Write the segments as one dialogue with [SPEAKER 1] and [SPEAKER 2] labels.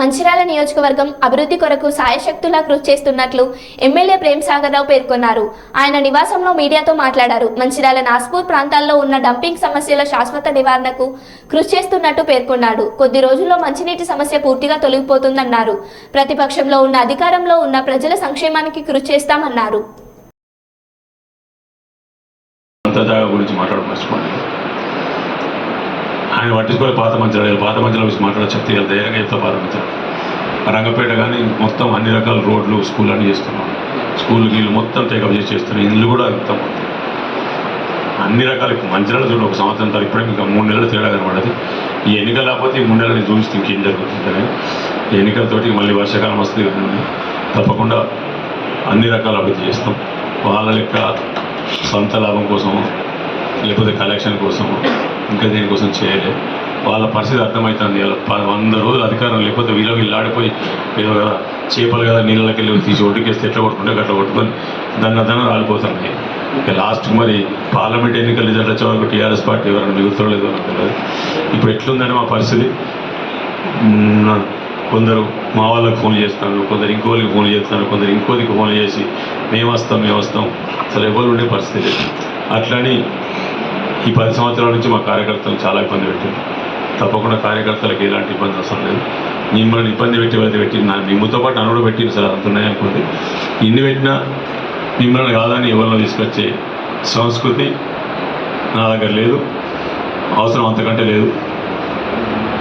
[SPEAKER 1] మంచిర్యాల నియోజకవర్గం అభివృద్ధి కొరకు సాయశక్తులా కృషి చేస్తున్నట్లు ఎమ్మెల్యే ప్రేమ్ సాగర్ రావు పేర్కొన్నారు. ఆయన నివాసంలో మీడియాతో మాట్లాడారు. మంచిర్యాల నాస్పూర్ ప్రాంతాల్లో ఉన్న డంపింగ్ సమస్యల శాశ్వత నివారణకు కృషి చేస్తున్నట్టు పేర్కొన్నాడు. కొద్ది రోజుల్లో మంచినీటి సమస్య పూర్తిగా తొలగిపోతుందన్నారు. ప్రతిపక్షంలో ఉన్న అధికారంలో ఉన్న ప్రజల సంక్షేమానికి కృషి చేస్తామన్నారు.
[SPEAKER 2] గురించి ఆయన పట్టించుకోవాలి పాత మంచిర్యాల పాత మంచిర్యాల గురించి మాట్లాడే చెప్తే ఇలా ధైర్యంగా చెప్తా పాత మంచిర్యాల రంగపేట కానీ మొత్తం అన్ని రకాల రోడ్లు స్కూల్ అన్నీ చేస్తున్నాం. స్కూల్ వీళ్ళు మొత్తం టేకప్ చేసి చేస్తున్నాం ఇల్లు కూడా మొత్తం. అన్ని రకాల మంచిర్యాల చూడు ఒక సంవత్సరం తర్వాత ఇప్పుడే ఇంకా మూడు నెలలు తేడా కనబడదు. ఈ ఎన్నిక లేకపోతే ఈ మూడు నెలలు నేను చూపిస్తే ఇంకేం జరుగుతుంది ఈ ఎన్నికలతోటి మళ్ళీ వర్షాకాలం వస్తుంది కానీ తప్పకుండా అన్ని రకాల అభివృద్ధి చేస్తాం. వాళ్ళ లెక్క సొంత లాభం కోసం లేకపోతే కలెక్షన్ కోసం ఇంకా దేనికోసం చేయలే వాళ్ళ పరిస్థితి అర్థమవుతుంది. వాళ్ళ వంద రోజులు అధికారం లేకపోతే వీళ్ళ వీళ్ళు ఆడిపోయి ఏదో కదా చేపలు కదా నీళ్ళకి వెళ్ళి తీసి ఒడికేస్తే ఎట్లా కొట్టుకుంటే అట్లా కొట్టుకొని దాన్ని అదన రాలిపోతున్నాయి. ఇక లాస్ట్ మరి పార్లమెంట్ ఎన్నికలు రిజల్ట్ వచ్చే వరకు టీఆర్ఎస్ పార్టీ ఎవరైనా మిగులుతారో లేదో ఇప్పుడు ఎట్లుందంటే మా పరిస్థితి? కొందరు మా వాళ్ళకి ఫోన్ చేస్తున్నారు కొందరు ఇంకోళ్ళకి ఫోన్ చేస్తున్నారు కొందరు ఇంకోదికి ఫోన్ చేసి మేము వస్తాం మేము వస్తాం అసలు ఎవరు ఉండే పరిస్థితి? అట్లని ఈ పది సంవత్సరాల నుంచి మా కార్యకర్తలు చాలా ఇబ్బంది పెట్టారు. తప్పకుండా కార్యకర్తలకు ఎలాంటి ఇబ్బంది అవసరం లేదు. మిమ్మల్ని ఇబ్బంది పెట్టి వెళ్తే పెట్టి నా మిమ్మతో పాటు నన్ను కూడా పెట్టింది సార్ అంత ఉన్నాయి అనుకోండి ఇన్ని పెట్టినా మిమ్మల్ని కాదని ఎవరిలో తీసుకొచ్చే సంస్కృతి నా దగ్గర లేదు. అవసరం అంతకంటే లేదు.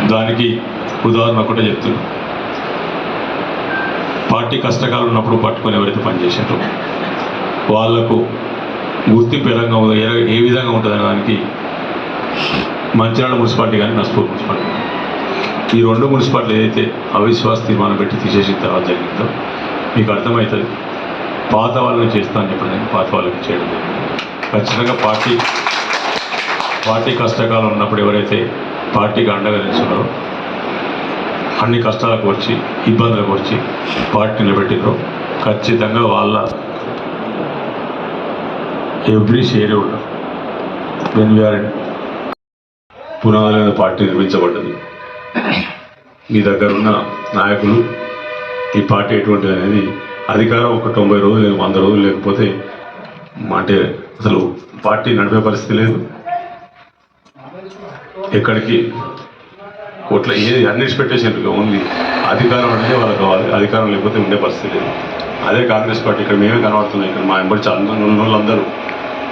[SPEAKER 2] దానికి ఉదాహరణ ఒకటే చెప్తున్నా. పార్టీ కష్టకాలం ఉన్నప్పుడు పట్టుకొని ఎవరైతే పనిచేసారో వాళ్ళకు గుర్తింపు ఎలాగా ఏ- విధంగా ఉంటుంది అనే దానికి మంచిర్యాల మున్సిపాలిటీ కానీ నస్పూర్ మున్సిపాలిటీ ఈ రెండు మున్సిపాలిటీ ఏదైతే అవిశ్వాస తీర్మానం పెట్టి తీసేసిన తర్వాత జరిగిందో మీకు అర్థమవుతుంది. పాత వాళ్ళని చేస్తా అని చెప్పడం పాత వాళ్ళకి చేయడం ఖచ్చితంగా పార్టీ పార్టీ కష్టకాలం ఉన్నప్పుడు ఎవరైతే పార్టీకి అండగా నిలుచున్నారో అన్ని కష్టాలకు వచ్చి ఇబ్బందులకు వచ్చి పార్టీ నిలబెట్టిందో ఖచ్చితంగా వాళ్ళ ఎవ్రీ షేర్ ఉండరు వెన్ వీఆర్ పునాదులైన పార్టీ నిర్మించబడ్డది. మీ దగ్గర ఉన్న నాయకులు ఈ పార్టీ ఎటువంటిది అనేది అధికారం ఒక తొంభై రోజులు వంద రోజులు లేకపోతే అంటే అసలు పార్టీ నడిపే పరిస్థితి లేదు. ఎక్కడికి కోట్ల ఏది అన్నిటి ఓన్లీ అధికారం అనేది వాళ్ళకి కావాలి అధికారం లేకపోతే ఉండే పరిస్థితి లేదు. అదే కాంగ్రెస్ పార్టీ ఇక్కడ మేమే కనబడుతున్నాం. ఇక్కడ మా ఎంబడి చాలా ఉన్న వాళ్ళందరూ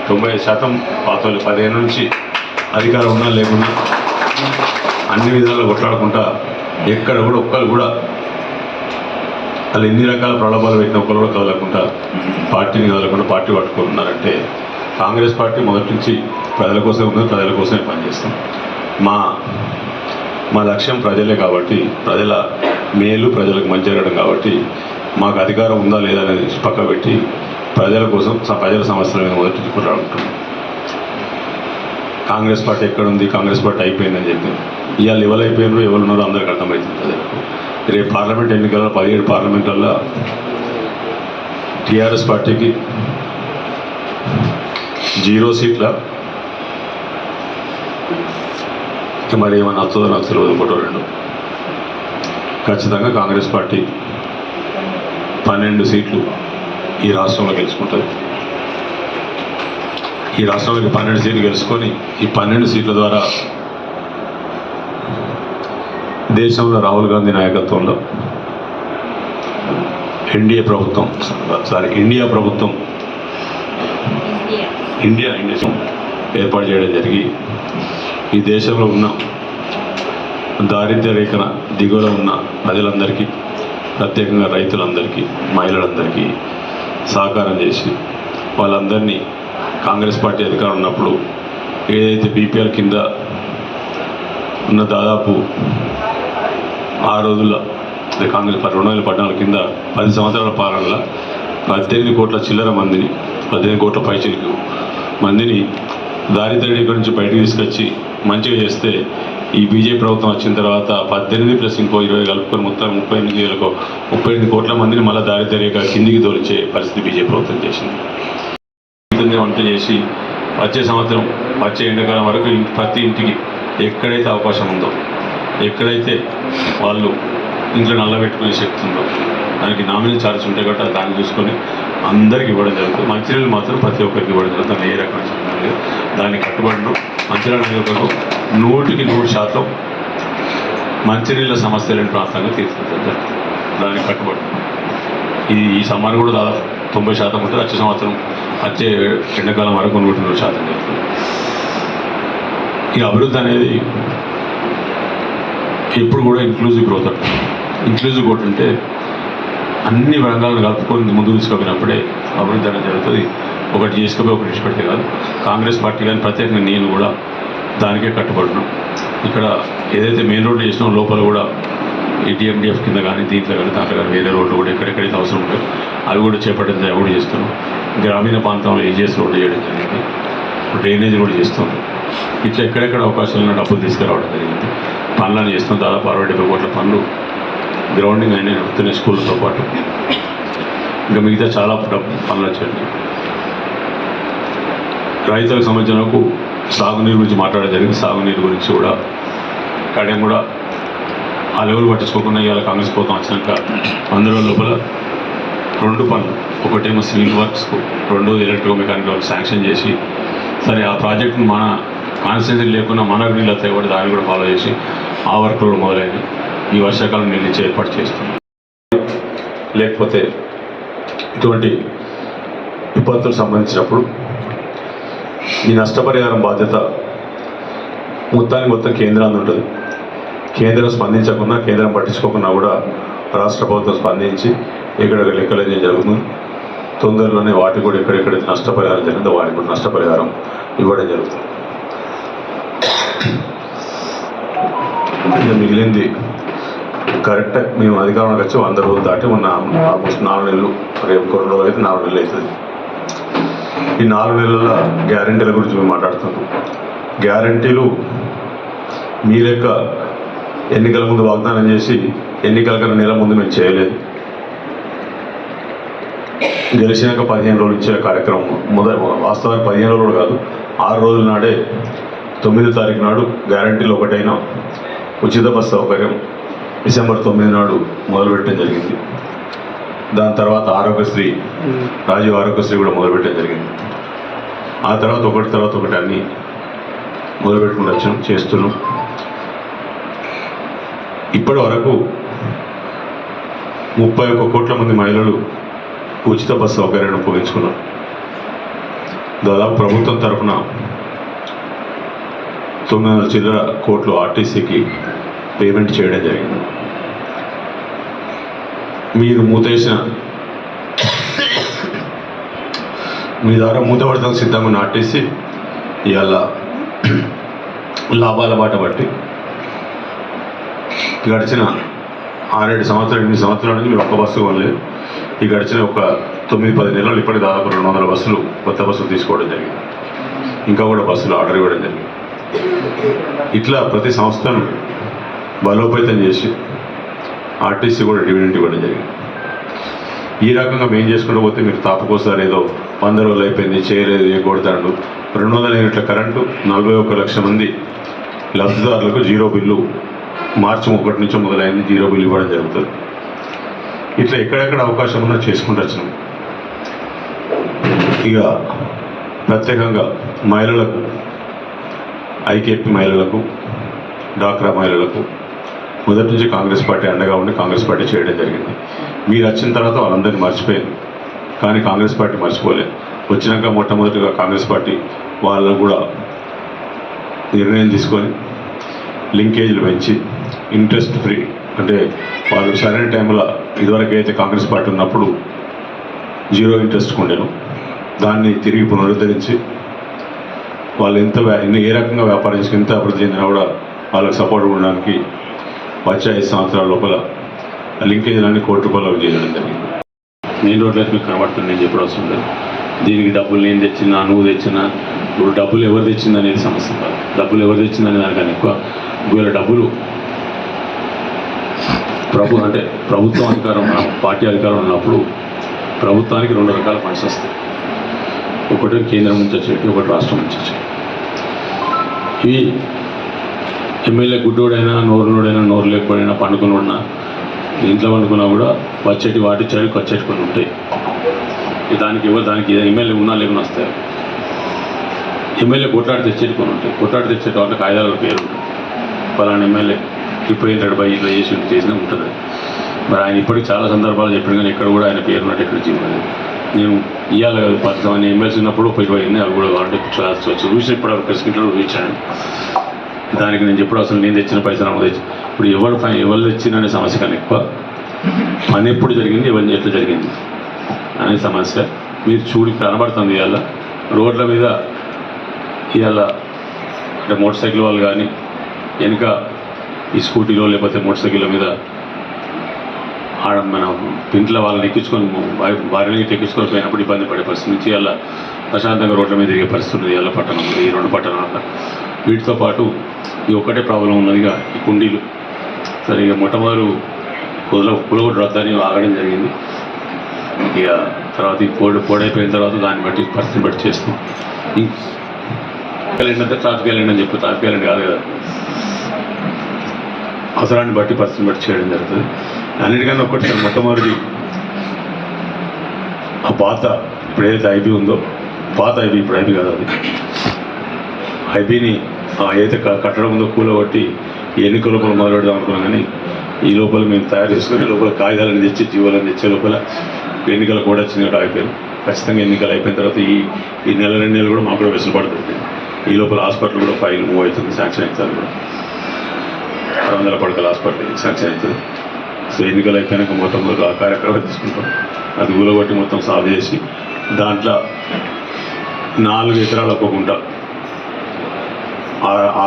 [SPEAKER 2] తొంభై శాతం పాత పదిహేను నుంచి అధికారం ఉన్నా లేకున్నా అన్ని విధాలు కొట్లాడకుండా ఎక్కడ కూడా ఒక్కరు కూడా వాళ్ళు ఎన్ని రకాల ప్రలోభాలు పెట్టిన ఒక్కరు కూడా కదలకుండా పార్టీని కదలకుండా పార్టీ పట్టుకుంటున్నారంటే కాంగ్రెస్ పార్టీ మొదటి నుంచి ప్రజల కోసం ఉన్నది ప్రజల కోసమే పనిచేస్తాం. మా మా లక్ష్యం ప్రజలే కాబట్టి ప్రజల మేలు ప్రజలకు మంచి జరగడం కాబట్టి మాకు అధికారం ఉందా లేదా అనేది పక్క పెట్టి ప్రజల కోసం స- ప్రజల సమస్యల మీద మొదటి కొట్లాడుకుంటున్నాం కాంగ్రెస్ పార్టీ ఎక్కడ ఉంది కాంగ్రెస్ పార్టీ అయిపోయిందని చెప్పి. ఇవాళ ఎవరు అయిపోయినారో ఎవరు ఉన్నారో అందరికి అర్థమవుతుంది ప్రజలకు రేపు పార్లమెంట్ ఎన్నికల్లో పదిహేడు పార్లమెంట్లలో టీఆర్ఎస్ పార్టీకి జీరో సీట్ల మరి ఏమన్నా వస్తుందో నాకు తెలియదు ఒకటో రెండు. ఖచ్చితంగా కాంగ్రెస్ పార్టీ పన్నెండు సీట్లు ఈ రాష్ట్రంలో గెలుచుకుంటుంది ఈ రాష్ట్రంలోకి పన్నెండు సీట్లు గెలుచుకొని ఈ పన్నెండు సీట్ల ద్వారా దేశంలో రాహుల్ గాంధీ నాయకత్వంలో ఎన్డీఏ ప్రభుత్వం సారీ ఇండియా ప్రభుత్వం ఇండియా. ఇండియా ఏర్పాటు చేయడం జరిగి ఈ దేశంలో ఉన్న దారిద్ర్య రేఖన దిగువలో ఉన్న ప్రజలందరికీ ప్రత్యేకంగా రైతులందరికీ మహిళలందరికీ సహకారం చేసి వాళ్ళందరినీ కాంగ్రెస్ పార్టీ అధికారం ఉన్నప్పుడు ఏదైతే బీపీఎల్ కింద ఉన్న దాదాపు ఆ రోజుల్లో కాంగ్రెస్ పార్టీ రెండు వేల పద్నాలుగు కింద పది సంవత్సరాల పాలనలో పద్దెనిమిది కోట్ల చిల్లర మందిని పద్దెనిమిది కోట్ల పైచిలకు మందిని దారిద్ర్య నుంచి బయటకు తీసుకొచ్చి మంచిగా చేస్తే ఈ బీజేపీ ప్రభుత్వం వచ్చిన తర్వాత పద్దెనిమిది ప్లస్ ఇంకో ఇరవై కలుపుకొని మొత్తం ముప్పై ఎనిమిది వేలకు ముప్పై ఎనిమిది కోట్ల మందిని మళ్ళీ దారిద్ర్య కిందికి దోల్చే పరిస్థితి బీజేపీ ప్రభుత్వం చేసింది. వంట చేసి వచ్చే సంవత్సరం వచ్చే ఎండాకాలం వరకు ప్రతి ఇంటికి ఎక్కడైతే అవకాశం ఉందో ఎక్కడైతే వాళ్ళు ఇంట్లో నల్లబెట్టుకునే శక్తి ఉండవు దానికి నామినల్ ఛార్జ్ ఉంటే కాబట్టి దాన్ని చూసుకొని అందరికి ఇవ్వడం జరుగుతుంది. మంచినీళ్ళు మాత్రం ప్రతి ఒక్కరికి ఇవ్వడం జరుగుతుంది. ఏ రకమైన సంబంధం దాన్ని కట్టుబడిన మంచినీళ్ళ నియోజకవర్గం నూటికి నూరు శాతం మంచినీళ్ళ సమస్య లేని ప్రాంతంగా తీర్చిదిద్దడం జరుగుతుంది. దానికి కట్టుబడి. ఈ ఈ సమ్మర్ కూడా దాదాపు తొంభై శాతం ఉంటుంది వచ్చే సంవత్సరం వచ్చే ఎండాకాలం వరకు నూటి నూరు శాతం జరుగుతుంది. ఈ అభివృద్ధి అనేది ఎప్పుడు కూడా ఇంక్లూజివ్ గ్రోత్ అంటారు ఇంక్లూజివ్ కొట్టుంటే అన్ని రంగాలను కలుపుకొని ముందు తీసుకుపోయినప్పుడే అభివృద్ధి అనేది జరుగుతుంది. ఒకటి చేసుకోపోయి ఒకటి విడిచిపెడితే కాదు. కాంగ్రెస్ పార్టీ కానీ ప్రత్యేకంగా నేను కూడా దానికే కట్టుబడినాం ఇక్కడ ఏదైతే మెయిన్ రోడ్లు చేసినామో లోపల కూడా ఈ డిఎండిఎఫ్ కింద కానీ దీంట్లో కానీ దాంట్లో కానీ వేరే రోడ్లు కూడా ఎక్కడెక్కడైతే అవసరం ఉంటాయి అవి కూడా చేపట్టింది అవి కూడా చేస్తున్నాం. గ్రామీణ ప్రాంతంలో ఏజీఎస్ రోడ్లు చేయడం జరిగింది. డ్రైనేజ్ కూడా చేస్తున్నాం. ఇట్లా ఎక్కడెక్కడ అవకాశాలు ఉన్న డబ్బులు తీసుకురావడం జరిగింది. పనులను చేస్తున్నాం. దాదాపు అరవై డెబ్బై కోట్ల పనులు గ్రౌండింగ్ అయినా నడుస్తున్నాయి స్కూళ్ళతో పాటు. ఇంకా మిగతా చాలా డబ్బు పనులు వచ్చాయండి రైతులకు సంబంధించినకు సాగునీరు గురించి మాట్లాడడం జరిగింది. సాగునీరు గురించి కూడా కడేం కూడా ఆ లెవెల్ పట్టించుకోకుండా ఇవాళ కాంగ్రెస్ ప్రభుత్వం వచ్చినాక వంద రోజుల లోపల రెండు పనులు. ఒకటేమో సివిల్ వర్క్స్కు రెండోది ఎలక్ట్రికల్ మెకానికల్ వర్క్ శాంక్షన్ చేసి సరే ఆ ప్రాజెక్ట్ను మన కాన్స్టిట్యూన్సీ లేకుండా మన నీళ్ళు వస్తాయి కూడా దాన్ని కూడా ఫాలో చేసి ఆ వర్క్ కూడా మొదలైంది ఈ వర్షాకాలం నీళ్ళు ఇచ్చే ఏర్పాటు చేస్తుంది లేకపోతే ఇటువంటి విపత్తులు సంబంధించినప్పుడు ఈ నష్టపరిహారం బాధ్యత మొత్తానికి మొత్తం కేంద్రాన్ని ఉంటుంది. కేంద్రం స్పందించకుండా కేంద్రం పట్టించుకోకుండా కూడా రాష్ట్ర ప్రభుత్వం స్పందించి ఇక్కడ లెక్కలు ఏం జరుగుతుంది. తొందరలోనే వాటికి కూడా ఎక్కడెక్కడైతే నష్టపరిహారం జరిగిందో వాటికి కూడా నష్టపరిహారం ఇవ్వడం జరుగుతుంది. ఇక మిగిలింది కరెక్ట్. మేము అధికారంలోకి వచ్చి వంద రోజులు దాటి ఉన్న ఆల్మోస్ట్ నాలుగు నెలలు రేపు కొన్ని రోజులు అయితే నాలుగు నెలలు అవుతుంది. ఈ నాలుగు నెలల గ్యారంటీల గురించి మేము మాట్లాడుతున్నాం. గ్యారంటీలు మీ లెక్క ఎన్నికల ముందు వాగ్దానం చేసి ఎన్నికల కన్నా నెల ముందు మేము చేయలేదు. గెలిచినాక పదిహేను రోజులు ఇచ్చే కార్యక్రమం మొదటి వాస్తవానికి పదిహేను రోజులు కాదు ఆరు రోజుల నాడే తొమ్మిదో తారీఖు నాడు గ్యారంటీలు ఒకటైన. ఉచిత బస్ సౌకర్యం డిసెంబర్ తొమ్మిది నాడు మొదలుపెట్టడం జరిగింది. దాని తర్వాత ఆరోగ్యశ్రీ రాజీవ్ ఆరోగ్యశ్రీ కూడా మొదలుపెట్టడం జరిగింది. ఆ తర్వాత ఒకటి తర్వాత ఒకటి అన్ని మొదలుపెట్టుకుని వచ్చాం చేస్తున్నాం. ఇప్పటి వరకు ముప్పై ఒక్క కోట్ల మంది మహిళలు ఉచిత బస్సు సౌకర్యాన్ని ఉపయోగించుకున్నాం దాదాపు ప్రభుత్వం తరఫున తొమ్మిది వందల చిల్లర కోట్లు ఆర్టీసీకి పేమెంట్ చేయడం జరిగింది. మీరు మూతేసిన మీ ద్వారా మూతపడతాం సిద్ధంగా నాటేసి ఇవాళ లాభాల బాట బట్టి గడిచిన ఆరేడు సంవత్సరాలు ఎనిమిది సంవత్సరాల నుంచి మీరు ఒక్క బస్సు కొనలేదు. ఈ గడిచిన ఒక తొమ్మిది పది నెలలు ఇప్పటికి దాదాపు రెండు వందల బస్సులు కొత్త బస్సులు తీసుకోవడం జరిగింది. ఇంకా కూడా బస్సులు ఆర్డర్ ఇవ్వడం జరిగింది. ఇట్లా ప్రతి సంస్థను బలోపేతం చేసి ఆర్టీసీ కూడా డివిడెంట్ ఇవ్వడం జరిగింది. ఈ రకంగా మేము చేసుకుంటూ పోతే మీరు తాపకోసారి ఏదో వంద రోజులు అయిపోయింది చేయలేదు ఏ కొడతాడు. రెండు వందల యూనిట్ల కరెంటు నలభై ఒక్క లక్ష మంది లబ్ధిదారులకు జీరో బిల్లు. మార్చి ఒకటి నుంచి మొదలైంది జీరో బిల్లు ఇవ్వడం జరుగుతుంది. ఇట్లా ఎక్కడెక్కడ అవకాశం ఉన్నా చేసుకుంటూ వచ్చినాం. ఇక ప్రత్యేకంగా మహిళలకు ఐకేపీ మహిళలకు డాక్రా మహిళలకు మొదటి నుంచి కాంగ్రెస్ పార్టీ అండగా ఉండి కాంగ్రెస్ పార్టీ చేయడం జరిగింది. మీరు వచ్చిన తర్వాత వాళ్ళందరినీ మర్చిపోయింది కానీ కాంగ్రెస్ పార్టీ మర్చిపోలేదు. వచ్చినాక మొట్టమొదటిగా కాంగ్రెస్ పార్టీ వాళ్ళు కూడా నిర్ణయం తీసుకొని లింకేజీలు పెంచి ఇంట్రెస్ట్ ఫ్రీ అంటే వాళ్ళు సరైన టైంలో ఇదివరకు అయితే కాంగ్రెస్ పార్టీ ఉన్నప్పుడు జీరో ఇంట్రెస్ట్ ఉండేను. దాన్ని తిరిగి పునరుద్ధరించి వాళ్ళు ఎంత వ్యా- ఏ రకంగా వ్యాపారం చేసుకుని ఎంత అభివృద్ధి చెందినా కూడా వాళ్ళకి సపోర్ట్ ఉండడానికి వచ్చే ఐదు సంవత్సరాల లోపల లింకేజీలన్నీ కోటి రూపాయలు చేయడం జరిగింది. మెయిన్ రోడ్లో మీకు కనబడుతుంది నేను చెప్పడం అవసరం లేదు. దీనికి డబ్బులు నేను తెచ్చినా నువ్వు తెచ్చినా ఇప్పుడు డబ్బులు ఎవరు తెచ్చింది అనేది సమస్య కాదు. డబ్బులు ఎవరు తెచ్చింది అనే దానికన్నా ఎక్కువ వీళ్ళ డబ్బులు ప్రభు అంటే ప్రభుత్వం అధికారం పార్టీ అధికారం ఉన్నప్పుడు ప్రభుత్వానికి రెండు రకాల ఫండ్స్ వస్తాయి. ఒకటి కేంద్రం నుంచి వచ్చేటి ఒకటి రాష్ట్రం నుంచి వచ్చేటి ఇవి ఎమ్మెల్యే గుడ్డోడైనా నోరునోడైనా నోరు లేకపోయినా పండుకున్నోడైనా ఇంట్లో పండుకున్నా కూడా వచ్చేటి వాటి చెవికి వచ్చేటి కొన్ని ఉంటాయి దానికి ఎవరు దానికి ఎమ్మెల్యే ఉన్నా లేకుండా వస్తాయి. ఎమ్మెల్యే కొట్లాడి తెచ్చేటి కొన్ని ఉంటాయి. కొట్లాడి తెచ్చే వాటికి కాయిదాల పేరు ఉంటుంది. పలానా ఎమ్మెల్యే ఇప్పుడు ఏంటంటే బై ఇట్లా చేసి చేసినా ఉంటుంది. మరి ఆయన ఇప్పటికి చాలా సందర్భాలు చెప్పాడు కానీ ఎక్కడ కూడా ఆయన పేరు ఉన్నట్టు ఎక్కడ చెప్పలేదు నేను ఇవాళ పది ఎమ్మెల్సీ ఉన్నప్పుడు పోయి పోయింది అవి కూడా కావాలంటే చూడాల్సి చూసి ఇప్పుడు ప్రెస్ మీట్లో చూపించాను. దానికి నేను ఎప్పుడు అసలు నేను తెచ్చిన పైసలు అమ్మ తెచ్చి ఇప్పుడు ఎవరు ఎవరు తెచ్చిననే సమస్య కానీ ఎక్కువ. పని ఎప్పుడు జరిగింది ఎవరి ఎట్లా జరిగింది అనే సమస్య. మీరు చూడి కనబడుతుంది ఇవాళ. రోడ్ల మీద ఇవాళ అంటే మోటార్ సైకిల్ వాళ్ళు కానీ వెనుక ఈ స్కూటీలో లేకపోతే మోటార్ సైకిళ్ళ మీద ఆడ మన ఇంట్లో వాళ్ళని ఎక్కించుకొని భార్య- ఎక్కించుకొని పోయినప్పుడు ఇబ్బంది పడే పరిస్థితి నుంచి ఇవాళ ప్రశాంతంగా రోడ్ల మీద తిరిగే పరిస్థితి ఉంది. ఇవాళ పట్టణం ఈ రెండు పట్టణాల వీటితో పాటు ఈ ఒక్కటే ప్రాబ్లం ఉన్నదిగా ఈ కుండీలు. సరే ఇక మొట్టమొదలు కుదల కులగొట్టు రద్దని ఆగడం జరిగింది. ఇక తర్వాత ఈ పోడు పోడైపోయిన తర్వాత దాన్ని బట్టి పరిస్థితిని బట్టి చేస్తాం. ట్రాఫిక్ అంటే ట్రాఫిక్ వెళ్ళండి అని చెప్పి ట్రాఫిక్ వెళ్ళండి కాదు కదా. అవసరాన్ని బట్టి పరిస్థితిని బట్టి చేయడం జరుగుతుంది. అన్నిటికన్నా ఒకటి మొట్టమొదటి ఆ పాత ఇప్పుడు ఏదైతే ఐబీ ఉందో పాత ఐబీ ఇప్పుడు ఐబీ కాదు అది. ఐబీని ఏదైతే కట్టడంలో కూలబట్టి ఉందో కూలగొట్టి ఎన్నికల లోపల మొదలు పెడదాం అనుకున్నాం కానీ ఈ లోపల మేము తయారు చేసుకుని లోపల కాగితాలను తెచ్చి జీవాలను తెచ్చే లోపల ఎన్నికలు కూడా వచ్చినట్టు అయిపోయాను ఖచ్చితంగా ఎన్నికలు అయిపోయిన తర్వాత ఈ ఈ నెల రెండు నెలలు కూడా మాకు కూడా వెసులుపడుతుంది ఈ లోపల హాస్పిటల్ కూడా ఫైల్ మూవ్ అవుతుంది శాంక్షన్ అవుతుంది కూడా. ఆరు వందల పడకల హాస్పిటల్ శాంక్షన్ అవుతుంది. సో ఎన్నికలు అయిపోయినాక మొత్తం కూడా ఆ కార్యక్రమం తీసుకుంటాం. అది ఊలగొట్టి మొత్తం సాల్వ్ చేసి దాంట్లో నాలుగు ఎకరాలు ఒక్కొక్క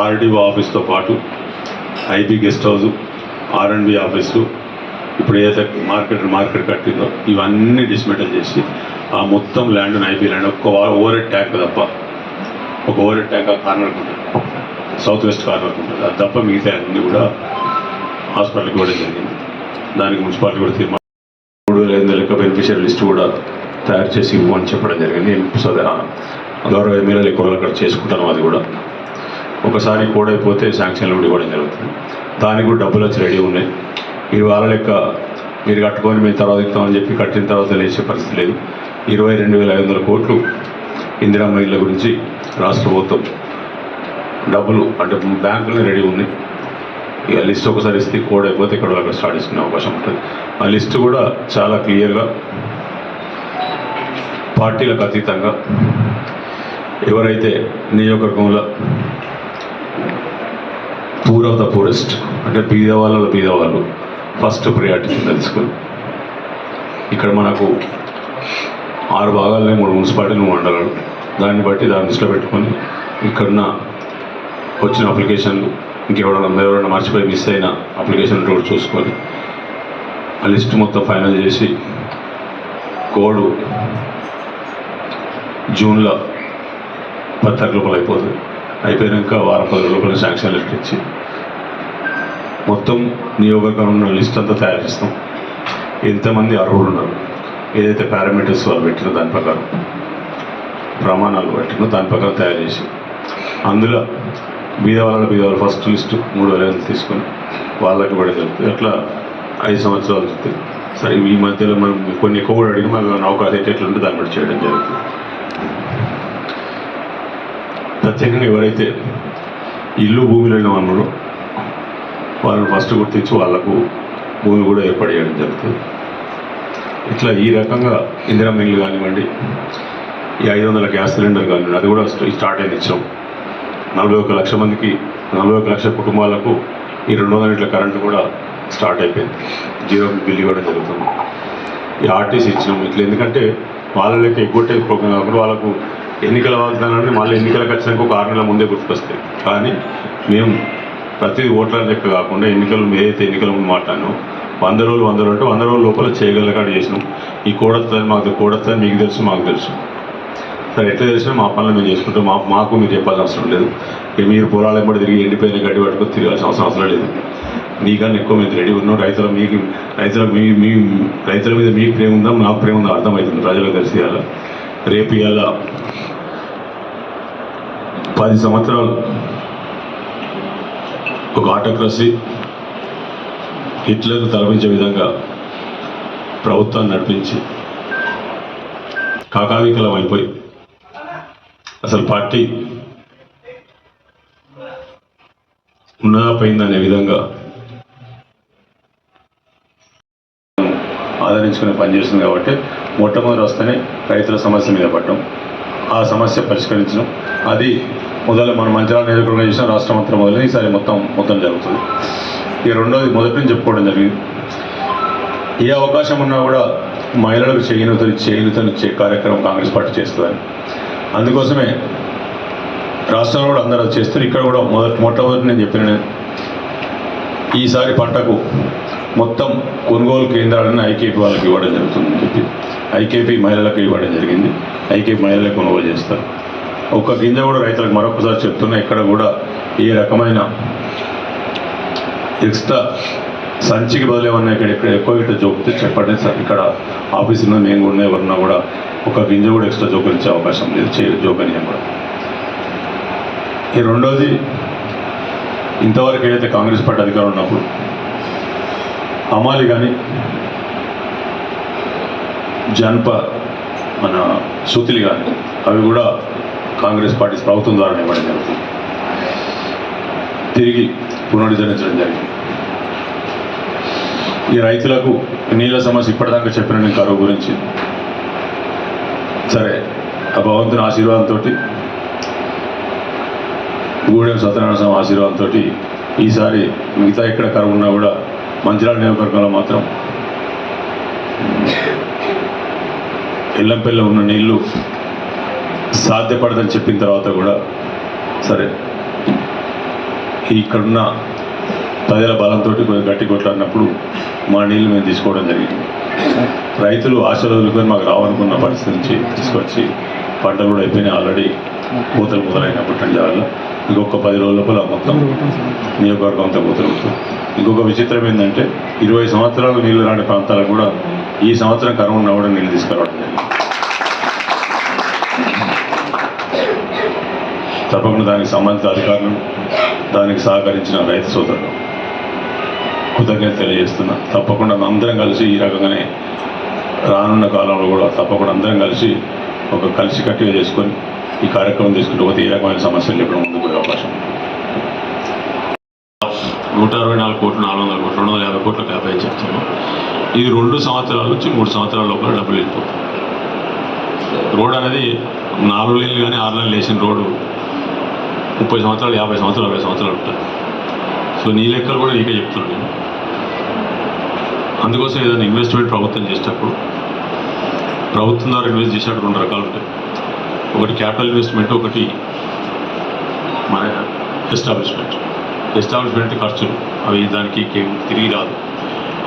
[SPEAKER 2] ఆర్డీఓ ఆఫీస్తో పాటు IB guest house R and B office ఇప్పుడు ఏదైతే మార్కెట్ మార్కెట్ కట్టిందో ఇవన్నీ డిస్మెటల్ చేసి ఆ మొత్తం ల్యాండ్ ఐబీ ల్యాండ్ ఒక్క ఓవర్ హెడ్ ట్యాంక్ తప్ప ఒక ఓవర్ హెడ్ ట్యాంక్ ఆ కార్నర్కి ఉంటుంది. సౌత్ వెస్ట్ కార్నర్కి ఉంటుంది. అది తప్ప మిగతా అన్నీ కూడా హాస్పిటల్కి కూడా జరిగింది. దానికి మున్సిపాలిటీ కూడా తీర్మానం మూడు వేల ఐదు లెక్క బెనిఫిషియరీ లిస్ట్ కూడా తయారు చేసి ఇవ్వమని చెప్పడం జరిగింది. నేను గౌరవ ఎమ్మెల్యేలు ఎక్కువ అక్కడ చేసుకుంటాను అది కూడా. ఒకసారి కోడ్ అయిపోతే శాంక్షన్లు కూడా ఇవ్వడం జరుగుతుంది. దానికి కూడా డబ్బులు వచ్చి రెడీ ఉన్నాయి. ఈ వాళ్ళ లెక్క మీరు కట్టుకొని మేము తర్వాత ఇస్తామని చెప్పి కట్టిన తర్వాత లేచే పరిస్థితి లేదు. ఇరవై రెండు వేల ఐదు వందల కోట్లు ఇందిరా ఇళ్ళ గురించి రాష్ట్ర ప్రభుత్వం డబ్బులు అంటే బ్యాంకులో రెడీ ఉన్నాయి. ఇక లిస్ట్ ఒకసారి ఇస్తే కోడ్ అయిపోతే ఇక్కడ అక్కడ స్టార్ట్ చేసుకునే అవకాశం ఉంటుంది. ఆ లిస్ట్ కూడా చాలా క్లియర్గా పార్టీలకు అతీతంగా ఎవరైతే నియోజకవర్గంలో పూర్ ఆఫ్ ద పూరెస్ట్ అంటే బీద వాళ్ళలో ఫస్ట్ ప్రయారిటీ తెలుసుకొని. ఇక్కడ మనకు ఆరు భాగాలనే మూడు మున్సిపాలిటీలు మండలాలు. దాన్ని బట్టి దాన్ని దృష్టిలో పెట్టుకొని ఇక్కడున్న వచ్చిన అప్లికేషన్లు ఇంకెవరైనా ఎవరైనా మర్చిపోయి మిస్ అయిన అప్లికేషన్ కూడా చూసుకొని ఆ లిస్ట్ మొత్తం ఫైనల్ చేసి కోడ్ జూన్లో పది తారీఖు లోపల అయిపోతుంది. అయిపోయాక వారం పది లోపల శాంక్షన్ లెటర్ ఇచ్చి మొత్తం నియోగకరణ ఉన్న లిస్ట్ అంతా తయారు చేస్తాం. ఎంతమంది అర్హులు ఉన్నారు ఏదైతే పారామీటర్స్ వాళ్ళు పెట్టిన దాని ప్రకారం ప్రమాణాలు పెట్టినో దాని ప్రకారం తయారు చేసి అందులో బీదవాళ్ళ వాళ్ళ వాళ్ళు ఫస్ట్ లిస్ట్ మూడు వేల తీసుకొని వాళ్ళకి ఇవ్వడం జరుగుతుంది. అట్లా ఐదు సంవత్సరాలు జరుగుతుంది. సరే ఈ మధ్యలో మనం కొన్ని ఎక్కువ కూడా అడిగి మనకు అవకాశం అయితే ఎట్లా ఉంటే దాన్ని బట్టి చేయడం జరుగుతుంది. ప్రత్యేకంగా ఎవరైతే ఇల్లు భూమిలో లేని వాళ్ళు వాళ్ళని ఫస్ట్ గుర్తించి వాళ్ళకు భూమి కూడా ఏర్పడేయడం జరుగుతుంది ఇట్లా ఈ రకంగా ఇందిరా మిల్లు కానివ్వండి ఈ ఐదు వందల గ్యాస్ సిలిండర్ కానివ్వండి అది కూడా స్టార్ట్ అయింది ఇచ్చాం. నలభై ఒక లక్ష మందికి నలభై ఒక లక్ష కుటుంబాలకు ఈ రెండు వందల ఇంట్ల కరెంటు కూడా స్టార్ట్ అయిపోయింది. జీరో బిల్ ఇవ్వడం జరుగుతుంది. ఈ ఆర్టీసీ ఇచ్చినాం ఇట్లా. ఎందుకంటే వాళ్ళకి ఎగ్గొట్టే ప్రోగ్రాం కాకుండా వాళ్ళకు ఎన్నికల వాగ్దానాన్ని మళ్ళీ ఎన్నికలకు వచ్చినాక ఒక ఆరు నెలల ముందే గుర్తుకొస్తాయి. కానీ మేము ప్రతి ఓట్ల లెక్క కాకుండా ఎన్నికలు ఏదైతే ఎన్నికల ముందు మాట్లాడినాం వంద రోజులు వంద రోజులు అంటే వంద రోజుల లోపల చేయగలగాడు చేసినాం. ఈ కూడత్తని మాకు కూడత్తని మీకు తెలుసు మాకు తెలుసు. సరే ఎట్లా చేసినా మా పనులు మేము చేసుకుంటాం. మా మాకు మీరు చెప్పాల్సిన అవసరం లేదు. ఇక మీరు పొలాలు ఎంబడి తిరిగి ఎండిపోయిన గడ్డి పట్టుకొని తిరగాల్సిన అవసరం అవసరం లేదు. మీకన్నా ఎక్కువ మేము రెడీ ఉన్నాం. రైతుల మీకు రైతుల మీ మీ రైతుల మీద మీకు ప్రేమ ఉందా నాకు ప్రేమ ఉందా అర్థమవుతుంది ప్రజలకు తెలిసి ఇవాళ. రేపు ఇవాళ పది సంవత్సరాలు ఒక ఆటోక్రసీ హిట్లర్ తలపించే విధంగా ప్రభుత్వాన్ని నడిపించి కాకావికలం అయిపోయి అసలు పార్టీ ఉన్నదా పోయిందనే విధంగా ఆదరించుకుని పనిచేస్తుంది కాబట్టి మొట్టమొదటి వస్తేనే రైతుల సమస్య మీద పడడం ఆ సమస్య పరిష్కరించడం. అది మొదలు మన మంచిరాల నియోజకవర్గం చేసిన రాష్ట్రం అంతా మొదలు ఈసారి మొత్తం మొత్తం జరుగుతుంది. ఈ రెండోది మొదటి నుంచి చెప్పుకోవడం జరిగింది. ఏ అవకాశం ఉన్నా కూడా మహిళలకు చేయూతలు చేయనుతని ఇచ్చే కార్యక్రమం కాంగ్రెస్ పార్టీ చేస్తుందని. అందుకోసమే రాష్ట్రంలో కూడా అందరూ చేస్తారు. ఇక్కడ కూడా మొదటి మొట్టమొదటి నేను చెప్పిన ఈసారి పంటకు మొత్తం కొనుగోలు కేంద్రాలను ఐకేపీ వాళ్ళకి ఇవ్వడం జరుగుతుందని చెప్పి ఐకేపీ మహిళలకు ఇవ్వడం జరిగింది. ఐకేపీ మహిళలే కొనుగోలు చేస్తారు. ఒక్క గింజ కూడా రైతులకు మరొకసారి చెప్తున్నా ఇక్కడ కూడా ఏ రకమైన ఎక్స్ట్రా సంచికి బదులు ఏమన్నా ఇక్కడ ఇక్కడ ఎక్కువ ఇట్లా జోకితే చెప్పండి సార్. ఇక్కడ ఆఫీసులో మేము కూడా ఎవరన్నా కూడా ఒక గింజ కూడా ఎక్స్ట్రా జోకరించే అవకాశం లేదు చే కూడా. ఈ రెండోది ఇంతవరకు ఏదైతే కాంగ్రెస్ పార్టీ అధికారం ఉన్నప్పుడు అమాలి కానీ జన్ప మన సూతిలి కానీ అవి కూడా కాంగ్రెస్ పార్టీ ప్రభుత్వం ద్వారా ఇవ్వడం జరుగుతుంది తిరిగి పునరుద్ధరించడం జరిగింది. ఈ రైతులకు నీళ్ళ సమస్య ఇప్పటిదాకా చెప్పిన నేను కరువు గురించి. సరే ఆ భగవంతుని ఆశీర్వాదంతో గూడెం సత్యనారాయణ స్వామి ఆశీర్వాదంతో ఈసారి మిగతా ఎక్కడ కరువు ఉన్నా కూడా మంచిర్యాల నియోజకవర్గంలో మాత్రం ఎల్లంపల్లి ఉన్న నీళ్ళు సాధ్యపడదని చెప్పిన తర్వాత కూడా సరే. ఇక్కడున్న ప్రజల బలంతో కొంచెం గట్టి కొట్లాడినప్పుడు మా నీళ్ళు మేము తీసుకోవడం జరిగింది. రైతులు ఆశలు వదులుకొని మాకు రావనుకున్న పరిస్థితి నుంచి తీసుకొచ్చి పంటలు కూడా అయిపోయినాయి ఆల్రెడీ. పూతలు మొదలైనప్పుడు నుంచి ఇంకొక పది రోజుల లోపల మొత్తం నియోజకవర్గం అంతా పూతలుగుతుంది ఇంకొక విచిత్రం ఏంటంటే ఇరవై సంవత్సరాలు నీళ్ళు రాని ప్రాంతాలకు కూడా ఈ సంవత్సరం కరువు కూడా నీళ్ళు తీసుకురావడం జరిగింది. తప్పకుండా దానికి సంబంధిత అధికారులు దానికి సహకరించిన రైతు సోదరులు కృతజ్ఞత తెలియజేస్తున్నా. తప్పకుండా అందరం కలిసి ఈ రకంగానే రానున్న కాలంలో కూడా తప్పకుండా అందరం కలిసి ఒక కలిసి కట్టిగా చేసుకొని ఈ కార్యక్రమం తీసుకుంటూ పోతే ఈ రకమైన సమస్యలు ఇప్పుడు ముందుకు అవకాశం నూట అరవై నాలుగు కోట్లు నాలుగు వందల కోట్లు రెండు వందల యాభై కోట్లకు యాభై చెప్తున్నాం ఇది రెండు సంవత్సరాల నుంచి మూడు సంవత్సరాల లోపల డబ్బులు వెళ్ళిపోతుంది రోడ్ అనేది నాలుగు లేన్లు కానీ ఆరు లేన్లు వేసిన రోడ్డు ముప్పై సంవత్సరాలు యాభై సంవత్సరాలు అరవై సంవత్సరాలు ఉంటాయి. సో నీ లెక్కలు కూడా నీకే చెప్తున్నాను నేను. అందుకోసం ఏదైనా ఇన్వెస్ట్మెంట్ ప్రభుత్వం చేసేటప్పుడు ప్రభుత్వం ద్వారా ఇన్వెస్ట్ చేసేటప్పుడు రెండు రకాలు ఉంటాయి. ఒకటి క్యాపిటల్ ఇన్వెస్ట్మెంట్ ఒకటి మన ఎస్టాబ్లిష్మెంట్ ఎస్టాబ్లిష్మెంట్ ఖర్చులు. అవి దానికి తిరిగి రాదు.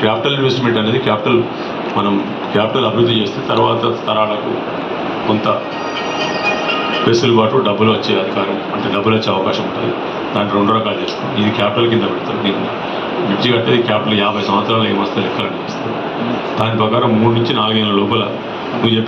[SPEAKER 2] క్యాపిటల్ ఇన్వెస్ట్మెంట్ అనేది క్యాపిటల్ మనం క్యాపిటల్ అభివృద్ధి చేస్తే తర్వాత తరాలకు కొంత వెసులుబాటు డబ్బులు వచ్చే అధికారం అంటే డబ్బులు వచ్చే అవకాశం ఉంటుంది. దాంట్లో రెండు రకాలు చేస్తాం ఇది క్యాపిటల్ కింద పెడతారు. దీన్ని మిర్చి కట్టేది క్యాపిటల్ యాభై సంవత్సరాలు ఏమొస్తే లెక్కలు చేస్తారు దాని ప్రకారం మూడు నుంచి నాలుగేళ్ళ లోపల నువ్వు చెప్పే